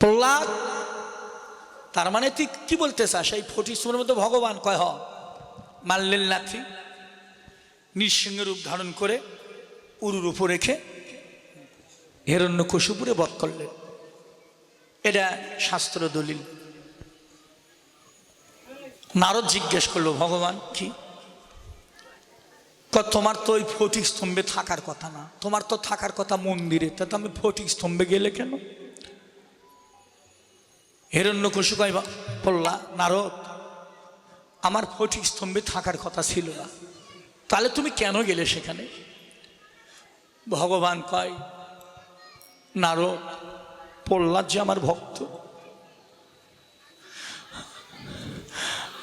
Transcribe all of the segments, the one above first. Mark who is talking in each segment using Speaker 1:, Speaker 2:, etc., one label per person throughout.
Speaker 1: প্রহ্লাদ, তার মানে তুই কি বলতে চাস এই ফটিসময়ের মধ্যে ভগবান কয় হ? মাল্লেল নাথি নৃসিংহ রূপ ধারণ করে উরুর উপর রেখে হিরণ্য কশুপুরে বধ করলেন। এটা শাস্ত্র দলিল। নারদ জিজ্ঞেস করল, ভগবান, কি? তোমার তো ওই ফটিক স্তম্ভে থাকার কথা না। তোমার তো থাকার কথা মন্দিরে। তা তো আমি ফটিক স্তম্ভে গেলে কেন? হিরণ্য কশু কয় পড়লা নারদ, আমার ফটিক স্তম্ভে থাকার কথা ছিল না। তাহলে তুমি কেন গেলে সেখানে? ভগবান কয়, নারদ, প্রহ্লাদ যে আমার ভক্ত।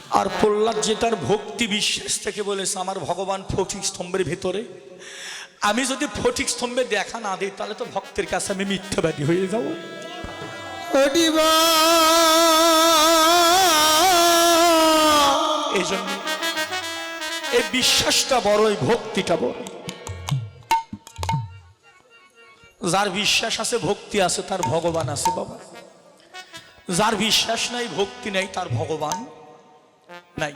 Speaker 1: আর প্রহ্লাদ যে তার ভক্তি বিশ্বাস থেকে বলেছে, আমার ভগবান ফটিক স্তম্ভের ভেতরে। আমি যদি ফটিক স্তম্ভে দেখা না দিই, তাহলে তো ভক্তের কাছে আমি মিথ্যাবাদী হয়ে যাব। বিশ্বাসটা বড় এই ভক্তিটা বড় যার বিশ্বাস আছে, ভক্তি আছে, তার ভগবান আছে বাবা। যার বিশ্বাস নাই, ভক্তি নাই, তার ভগবান নাই।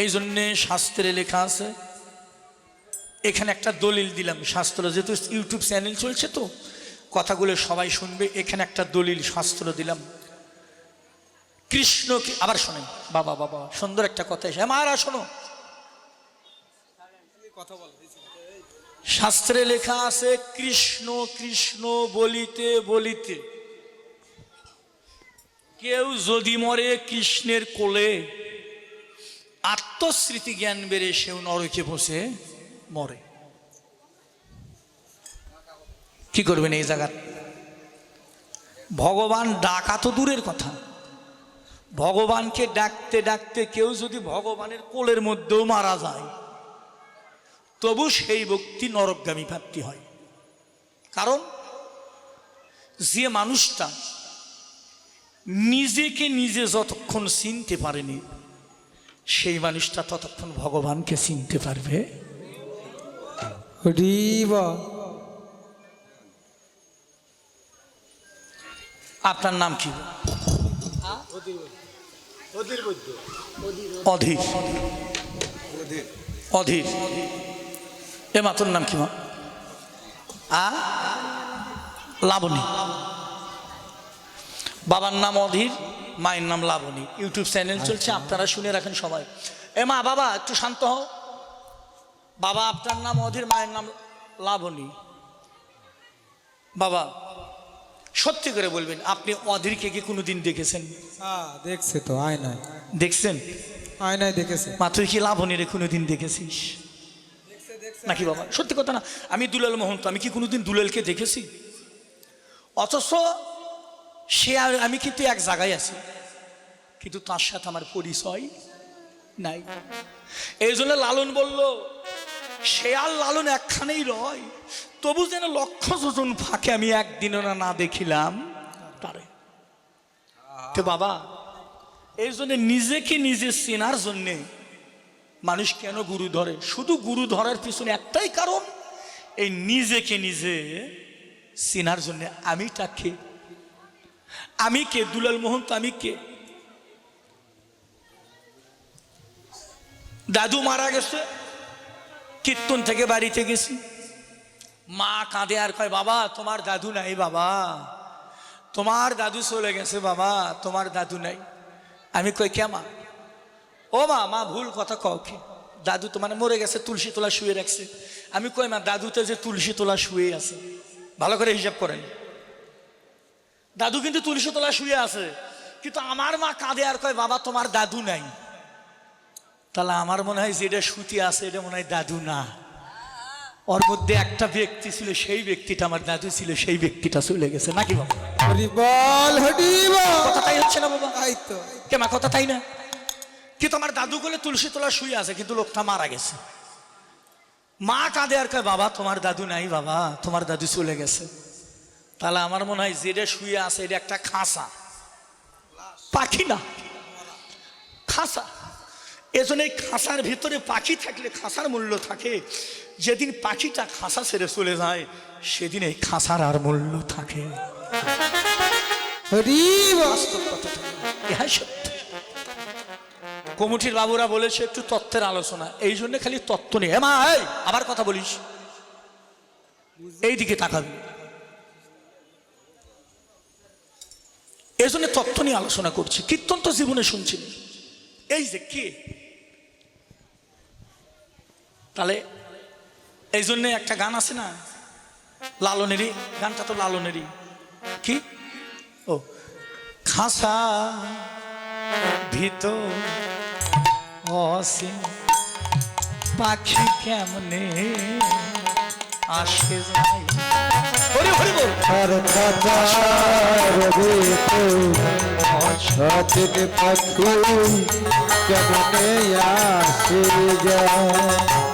Speaker 1: এই জন্যে শাস্ত্রে লেখা আছে, এখানে একটা দলিল দিলাম শাস্ত্র, যেহেতু ইউটিউব চ্যানেল চলছে তো কথাগুলো সবাই শুনবে। এখানে একটা দলিল, শাস্ত্র দিলাম। কৃষ্ণকে আবার শোনেন। বাবা বাবা, সুন্দর একটা কথা এসে মারা শোনো। শাস্ত্রে লেখা আছে, কৃষ্ণ কৃষ্ণ বলিতে বলিতে। কেউ যদি মরে কৃষ্ণের কোলে, আত্মস্মৃতি জ্ঞান বেড়ে সেও নরকে বসে মরে। কি করবেন এই জায়গার? ভগবান ডাকা তো দূরের কথা। ভগবানকে ডাকতে ডাকতে কেউ যদি ভগবানের কোলের মধ্যেও মারা যায়, তবু সেই ব্যক্তি নরকগামী প্রাপ্তি হয়। কারণ যে মানুষটা নিজেকে নিজে যতক্ষণ চিনতে পারেনি, সেই মানুষটা ততক্ষণ ভগবানকে চিনতে পারবে। আপনার নাম কি? অধীর। অধীর। এ মা তোর নাম কি মা? আ? লাবণী। বাবার নাম অধীর মায়ের নাম লাবণী। ইউটিউব চ্যানেল চলছে আপনারা শুনে রাখেন সবাই। এ মা বাবা একটু শান্ত হও। বাবা আপনার নাম অধীর মায়ের নাম লাবণী। বাবা সত্যি করে বলবেন আপনি অধীরকে কি কোনো দিন দেখেছেন?
Speaker 2: হ্যাঁ দেখছে তো আয়নায়।
Speaker 1: দেখছেন?
Speaker 2: আয়নায় দেখেছে।
Speaker 1: মা তুই কি কোনো দিন দেখেছিস? নাকি বাবা সত্যি কথা না আমি দুলাল মোহন্ত আমি কি কোনোদিন দুলালকে দেখেছি? অথচ সে আর আমি কিন্তু এক জায়গায় আছি কিন্তু তার সাথে আমার পরিচয় নাই। এই জন্য লালন বলল আর লালন একখানেই রয়। তবু যেন লক্ষ যোজন ফাঁকে আমি একদিনও না না দেখিলাম তারে। তো বাবা, এই জন্য নিজেকে নিজে চেনার জন্যে মানুষ কেন গুরু ধরে? শুধু গুরু ধরার পিছনে একটাই কারণ, এই নিজেকে নিজে চেনার জন্য। আমিটা কে? আমি কে? দুলাল মোহন্ত আমি কে? দাদু মারা গেছে। কীর্তন থেকে বাড়িতে গেছি। মা কাঁদে আর কয়, বাবা, তোমার দাদু নাই বাবা। তোমার দাদু চলে গেছে বাবা, তোমার দাদু নাই। আমি কই, কে মা? ও মা মা ভুল কথা কও কি? দাদু তো মানে মরে গেছে, তুলসী তোলা শুয়ে রাখছে। আমি কই, মা, দাদুতে যে তুলসী তোলা শুয়ে আছে, ভালো করে হিসাব করেন। দাদু কিন্তু তুলসী তোলা শুয়ে আছে, কিন্তু আমার মা কাঁদে আর কয়, বাবা, তোমার দাদু নাই। তাহলে আমার মনে হয় যেটা সুতি আছে এটা মনে হয় দাদু না। ওর মধ্যে একটা ব্যক্তি ছিল সেই ব্যক্তিটা আমার দাদু ছিল সেই ব্যক্তিটা চলে গেছে। নাকি বাবা? কথা তাই হচ্ছে না বাবা?
Speaker 2: তাই তো।
Speaker 1: কে কথা তাই না? কিন্তু আমার দাদু বলে তুলসী তোলা শুয়ে আছে কিন্তু লোকটা মারা গেছে। মা কাঁদে আর কয় বাবা তোমার দাদু নাই বাবা তোমার দাদু চলে গেছে। তাহলে আমার মনে হয় যেটা শুয়ে আছে এটা একটা খাঁচা। পাখি না। খাঁচা। এজন্য এই খাঁচার ভিতরে পাখি থাকলে খাঁচার মূল্য থাকে। যেদিন পাখিটা খাঁচা ছেড়ে চলে যায় সেদিন এই খাঁচার আর মূল্য থাকে। কমিটির বাবুরা বলেছে একটু তত্ত্বের আলোচনা। এই জন্য খালি তত্ত্ব নেই। মা আবার কথা বলিস। এই দিকে তাকাবি। এই জন্য তত্ত্ব নিয়ে আলোচনা করছি। কীর্তন তো জীবনে শুনছি এই যে কে? তাহলে এই জন্যে একটা গান আছে না? লালনেরই, গানটা তো লালনেরই। কি? ও। খাসা ভিতর অসীম পাখি কেমনে আসে
Speaker 2: পাখি কেমনে আসে যায়?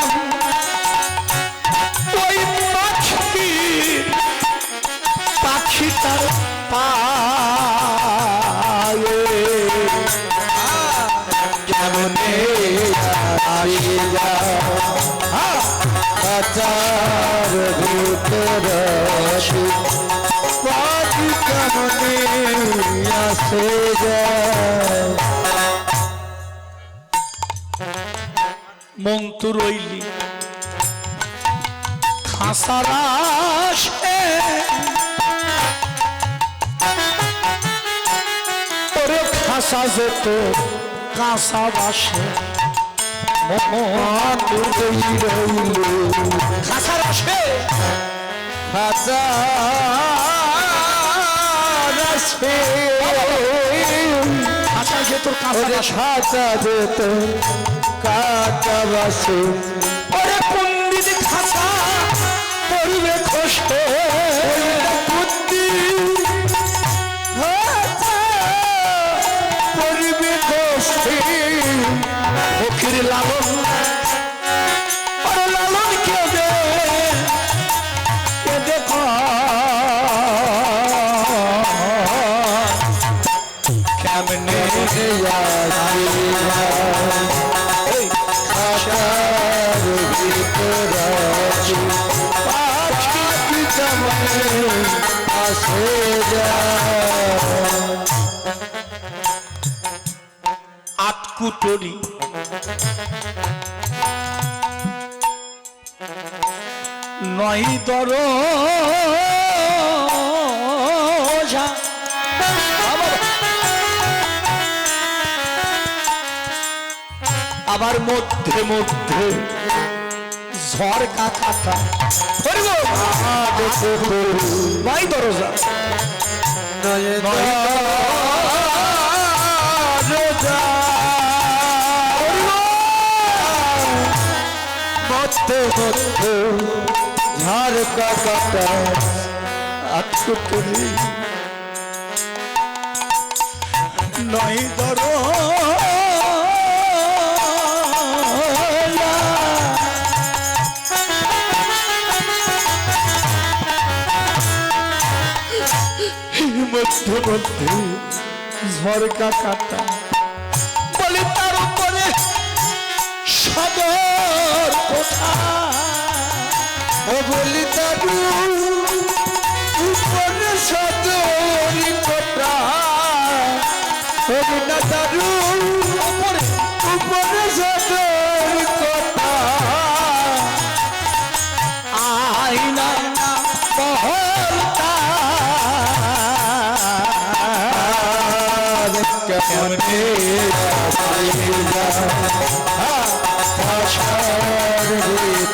Speaker 2: কেমনে আসে
Speaker 1: মন্তু রইলি। খাসারাসে ওরে খাসা যেত কাঁসা বাসে।
Speaker 2: মন রইল।
Speaker 1: খাসা রসে খাসা বাসে
Speaker 2: খাতা যেত কাটা বাসে
Speaker 1: ওরে পণ্ডিত খাতা পড়বে খসে আটকুটরি নয় দর আবার মধ্যে মধ্যে ঝড় কাকাটা নয় দরজা
Speaker 2: মধ্যে মধ্যে ঝাড় কাটা আটকুটুরি
Speaker 1: নয় দর মধ্যে মধ্যে ঝড়কা কাটা বলে সদর
Speaker 2: ও বলি দাদু উপরে সদরি ও বিনা দাদু উপরে উপরে সদরি কোটা
Speaker 1: আইনা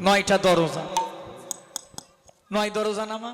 Speaker 1: নয়টা দরজা। নয় দরজা না মা?